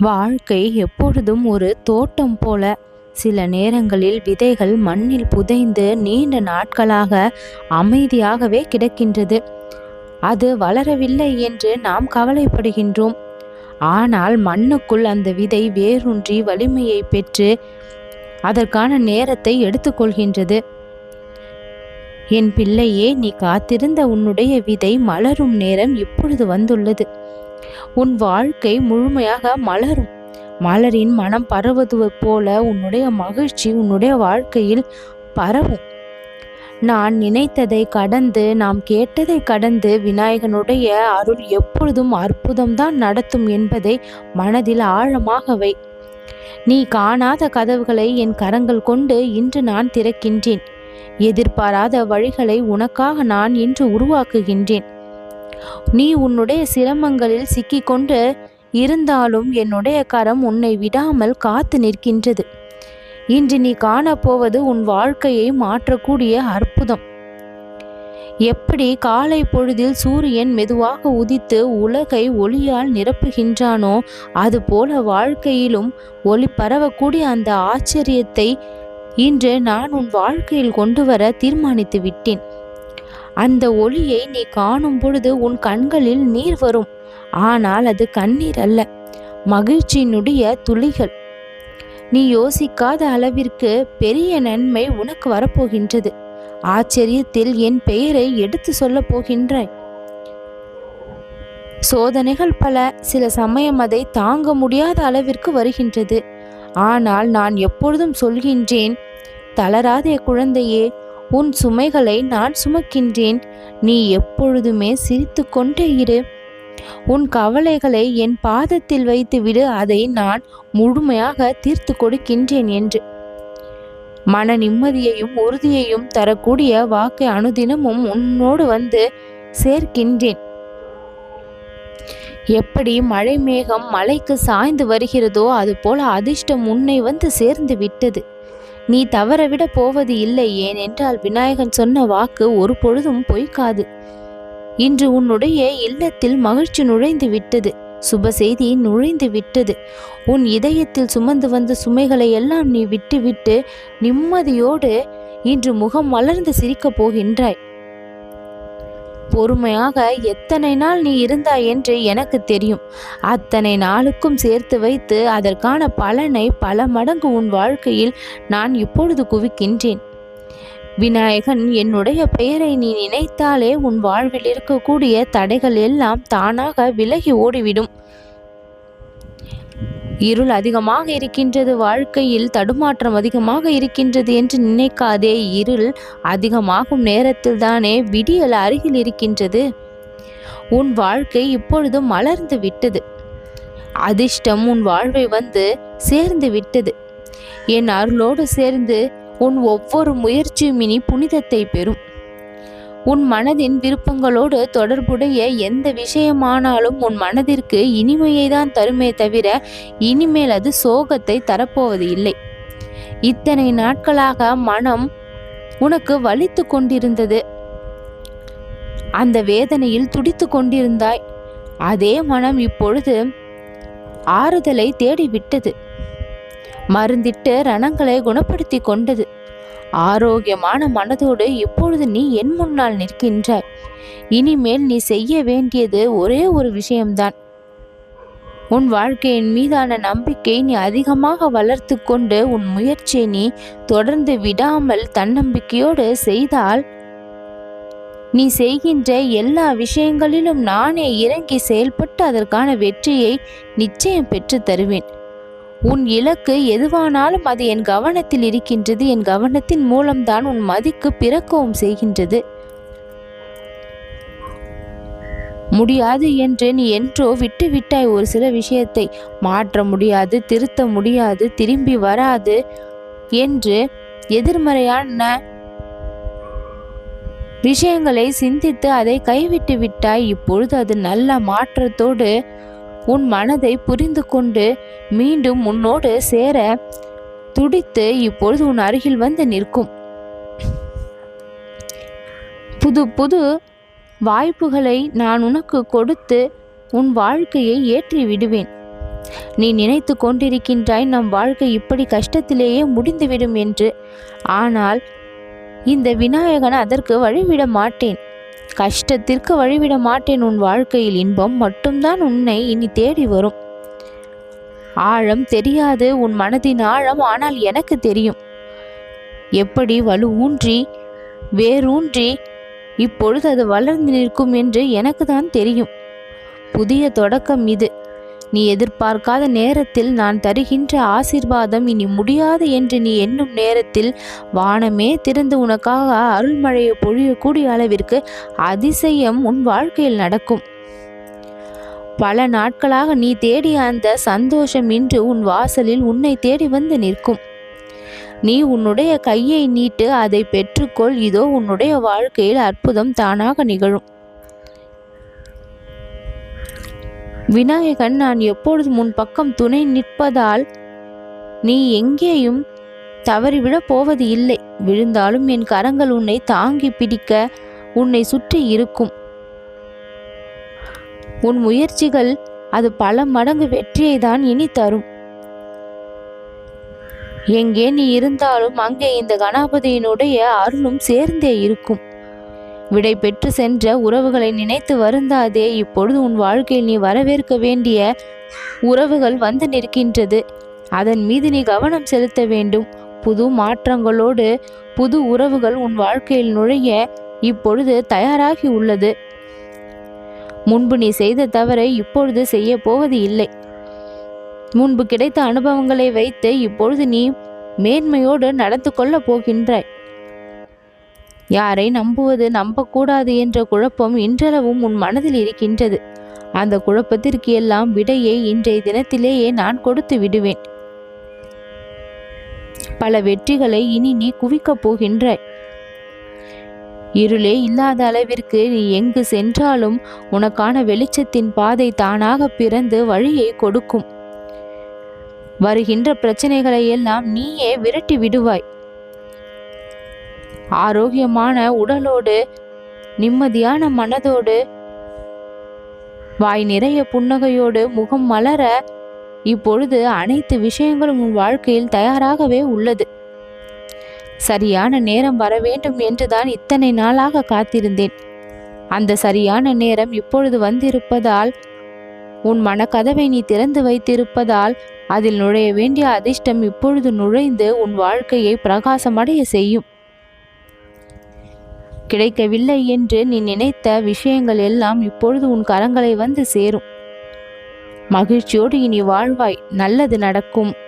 வாழ்க்கை எப்பொழுதும் ஒரு தோட்டம் போல. சில நேரங்களில் விதைகள் மண்ணில் புதைந்து நீண்ட நாட்களாக அமைதியாகவே கிடக்கின்றது. அது வளரவில்லை என்று நாம் கவலைப்படுகின்றோம். ஆனால் மண்ணுக்குள் அந்த விதை வேரூன்றி வலிமையை பெற்று அதற்கான நேரத்தை எடுத்துக்கொள்கின்றது. என் பிள்ளையே நீ காத்திருந்த உன்னுடைய விதை மலரும் நேரம் இப்பொழுது வந்துள்ளது. உன் வாழ்க்கை முழுமையாக மலரும். மலரின் மனம் பரவுவது போல உன்னுடைய மகிழ்ச்சி உன்னுடைய வாழ்க்கையில் பரவும். நான் நினைத்ததை கடந்து நாம் கேட்டதை கடந்து விநாயகனுடைய அருள் எப்பொழுதும் அற்புதம்தான் நடத்தும் என்பதை மனதில் ஆழமாக வை. நீ காணாத கதவுகளை என் கரங்கள் கொண்டு இன்று நான் திறக்கின்றேன். எதிர்பாராத வழிகளை உனக்காக நான் இன்று உருவாக்குகின்றேன். நீ உன்னுடைய சிரமங்களில் சிக்கிக்கொண்டு இருந்தாலும் என்னுடைய கரம் உன்னை விடாமல் காத்து நிற்கின்றது. இன்று நீ காணப்போவது உன் வாழ்க்கையை மாற்றக்கூடிய அற்புதம். எப்படி காலை பொழுதில் சூரியன் மெதுவாக உதித்து உலகை ஒளியால் நிரப்புகின்றானோ அதுபோல வாழ்க்கையிலும் ஒளி பரவக்கூடிய அந்த ஆச்சரியத்தை இன்று நான் உன் வாழ்க்கையில் கொண்டு வர தீர்மானித்து விட்டேன் அந்த ஒளியை நீ காணும் பொழுது உன் கண்களில் நீர் வரும். ஆனால் அது கண்ணீர் அல்ல மகிழ்ச்சியினுடைய துளிகள். நீ யோசிக்காத அளவிற்கு பெரிய நன்மை உனக்கு வரப்போகின்றது. ஆச்சரியத்தில் என் பெயரை எடுத்து சொல்லப் போகின்றாய் சோதனைகள் பல சில சமயம் அதை தாங்க முடியாத அளவிற்கு வருகின்றது. ஆனால் நான் எப்பொழுதும் சொல்கின்றேன் தளராதே குழந்தையே உன் சுமைகளை நான் சுமக்கின்றேன். நீ எப்பொழுதுமே சிரித்து கொண்டே இரு. உன் கவலைகளை என் பாதத்தில் வைத்துவிடு. அதை நான் முழுமையாக தீர்த்து கொடுக்கின்றேன் என்று. மன நிம்மதியையும் உறுதியையும் தரக்கூடிய வாக்கை அனுதினமும் உன்னோடு வந்து சேர்க்கின்றேன். எப்படி மழை மேகம் மலைக்கு சாய்ந்து வருகிறதோ அதுபோல அதிர்ஷ்டம் உன்னை வந்து சேர்ந்து விட்டது. நீ தவறவிட போவது இல்லை ஏனென்றால் விநாயகன் சொன்ன வாக்கு ஒரு பொழுதும் பொய்க்காது. இன்று உன்னுடைய இல்லத்தில் மகிழ்ச்சி நுழைந்து விட்டது. சுப செய்தி நுழைந்து விட்டது. உன் இதயத்தில் சுமந்து வந்த சுமைகளை எல்லாம் நீ விட்டுவிட்டு நிம்மதியோடு இன்று முகம் மலர்ந்து சிரிக்கப் போகின்றாய். பொறுமையாக எத்தனை நாள் நீ இருந்தாய் என்று எனக்கு தெரியும். அத்தனை நாளுக்கும் சேர்த்து வைத்து அதற்கான பலனை பல மடங்கு உன் வாழ்க்கையில் நான் இப்பொழுது குவிக்கின்றேன். விநாயகன் என்னுடைய பெயரை நீ நினைத்தாலே உன் வாழ்வில் இருக்கக்கூடிய தடைகள் எல்லாம் தானாக விலகி ஓடிவிடும். இருள் அதிகமாக இருக்கின்றது வாழ்க்கையில் தடுமாற்றம் அதிகமாக இருக்கின்றது என்று நினைக்காதே. இருள் அதிகமாகும் நேரத்தில் தானே விடியல் அருகில் இருக்கின்றது. உன் வாழ்க்கை இப்பொழுது மலர்ந்து விட்டது. அதிர்ஷ்டம் உன் வாழ்வை வந்து சேர்ந்து விட்டது. என் அருளோடு சேர்ந்து உன் ஒவ்வொரு முயற்சியும் இனி புனிதத்தை பெறும். உன் மனதின் விருப்பங்களோடு தொடர்புடைய எந்த விஷயமானாலும் உன் மனதிற்கு இனிமையை தான் தருமே தவிர இனிமேல் அது சோகத்தை தரப்போவது இல்லை. இத்தனை நாட்களாக மனம் உனக்கு வலித்து கொண்டிருந்தது. அந்த வேதனையில் துடித்து கொண்டிருந்தாய். அதே மனம் இப்பொழுது ஆறுதலை தேடிவிட்டது. மருந்திட்டு ரணங்களை குணப்படுத்தி கொண்டது. ஆரோக்கியமான மனதோடு இப்பொழுது நீ என் முன்னால் நிற்கின்றாய். இனிமேல் நீ செய்ய வேண்டியது ஒரே ஒரு விஷயம்தான். உன் வாழ்க்கையின் மீதான நம்பிக்கை நீ அதிகமாக வளர்த்து கொண்டு உன் முயற்சியை நீ தொடர்ந்து விடாமல் தன்னம்பிக்கையோடு செய்தால் நீ செய்கின்ற எல்லா விஷயங்களிலும் நானே இறங்கி செயல்பட்டு அதற்கான வெற்றியை நிச்சயம் பெற்று தருவேன். உன் இலக்கு எதுவானாலும் அது என் கவனத்தில் இருக்கின்றது. என் கவனத்தின் மூலம்தான் உன் மதிக்கு பிறக்கவும் செய்கின்றது. முடியாது என்று நீ என்றோ விட்டு விட்டாய் ஒரு சில விஷயத்தை. மாற்ற முடியாது திருத்த முடியாது திரும்பி வராது என்று எதிர்மறையான விஷயங்களை சிந்தித்து அதை கைவிட்டு விட்டாய். இப்பொழுது அது நல்ல மாற்றத்தோடு உன் மனதை புரிந்து கொண்டு மீண்டும் உன்னோடு சேர துடித்து இப்பொழுது உன் அருகில் வந்து நிற்கும். புது புது வாய்ப்புகளை நான் உனக்கு கொடுத்து உன் வாழ்க்கையை ஏற்றி விடுவேன். நீ நினைத்து கொண்டிருக்கின்றாய் நம் வாழ்க்கை இப்படி கஷ்டத்திலேயே முடிந்துவிடும் என்று. ஆனால் இந்த விநாயகன் அதற்கு வழிவிட மாட்டேன். கஷ்டத்திற்கு வழிவிட மாட்டேன் உன் வாழ்க்கையில் இன்பம். மட்டும்தான் உன்னை இனி தேடி வரும். ஆழம் தெரியாது உன் மனதின் ஆழம். ஆனால் எனக்கு தெரியும். எப்படி வலு ஊன்றி வேரூன்றி இப்பொழுது அது வளர்ந்து நிற்கும் என்று எனக்கு தான் தெரியும். புதிய தொடக்கம் இது. நீ எதிர்பார்க்காத நேரத்தில் நான் தருகின்ற ஆசிர்வாதம் இனி முடியாது என்று நீ எண்ணும் நேரத்தில் வானமே திறந்து உனக்காக அருள்மழையை பொழியக்கூடிய அளவிற்கு அதிசயம் உன் வாழ்க்கையில் நடக்கும். பல நாட்களாக நீ தேடிய அந்த சந்தோஷம் இன்று உன் வாசலில் உன்னை தேடி வந்து நிற்கும். நீ உன்னுடைய கையை நீட்டு அதை பெற்றுக்கொள். இதோ உன்னுடைய வாழ்க்கையில் அற்புதம் தானாக நிகழும். விநாயகன் நான் எப்பொழுதும் உன் பக்கம் துணை நிற்பதால் நீ எங்கேயும் தவறிவிட போவது இல்லை. விழுந்தாலும் என் கரங்கள் உன்னை தாங்கி பிடிக்க உன்னை சுற்றி இருக்கும். உன் முயற்சிகள் அது பல மடங்கு வெற்றியை தான் இனி தரும். எங்கே நீ இருந்தாலும் அங்கே இந்த கணபதியினுடைய அருளும் சேர்ந்தே இருக்கும். விடை பெற்று சென்ற உறவுகளை நினைத்து வருந்தாதே. இப்பொழுது உன் வாழ்க்கையில் நீ வரவேற்க வேண்டிய உறவுகள் வந்து நிற்கின்றது. அதன் மீது நீ கவனம் செலுத்த வேண்டும். புது மாற்றங்களோடு புது உறவுகள் உன் வாழ்க்கையில் நுழைய இப்பொழுது தயாராகி உள்ளது. முன்பு நீ செய்த தவறை இப்பொழுது செய்ய போவது இல்லை. முன்பு கிடைத்த அனுபவங்களை வைத்து இப்பொழுது நீ மேன்மையோடு நடந்து கொள்ளப் போகின்றாய். யாரை நம்புவது? நம்பக்கூடாது என்ற குழப்பம் இன்றளவும் உன் மனதில் இருக்கின்றது. அந்த குழப்பத்திற்கு எல்லாம் விடையை இன்றைய தினத்திலேயே நான் கொடுத்து விடுவேன். பல வெற்றிகளை இனி நீ குவிக்கப் போகின்றாய் இருளே இல்லாத அளவிற்கு நீ எங்கு சென்றாலும் உனக்கான வெளிச்சத்தின் பாதை தானாக பிறந்து வழியை கொடுக்கும். வருகின்ற பிரச்சனைகளை எல்லாம் நீயே விரட்டி விடுவாய். ஆரோக்கியமான உடலோடு நிம்மதியான மனதோடு வாய் நிறைய புன்னகையோடு முகம் மலர இப்பொழுது அனைத்து விஷயங்களும் உன் வாழ்க்கையில் தயாராகவே உள்ளது. சரியான நேரம் வர வேண்டும் என்றுதான் இத்தனை நாளாக காத்திருந்தேன். அந்த சரியான நேரம் இப்பொழுது வந்திருப்பதால் உன் மனக்கதவை நீ திறந்து வைத்திருப்பதால் அதில் நுழைய வேண்டிய அதிர்ஷ்டம் இப்பொழுது நுழைந்து உன் வாழ்க்கையை பிரகாசமடைய செய்யும். கிடைக்கவில்லை என்று நீ நினைத்த விஷயங்கள் எல்லாம் இப்பொழுது உன் கரங்களை வந்து சேரும். மகிழ்ச்சியோடு இனி வாழ்வாய். நல்லது நடக்கும்.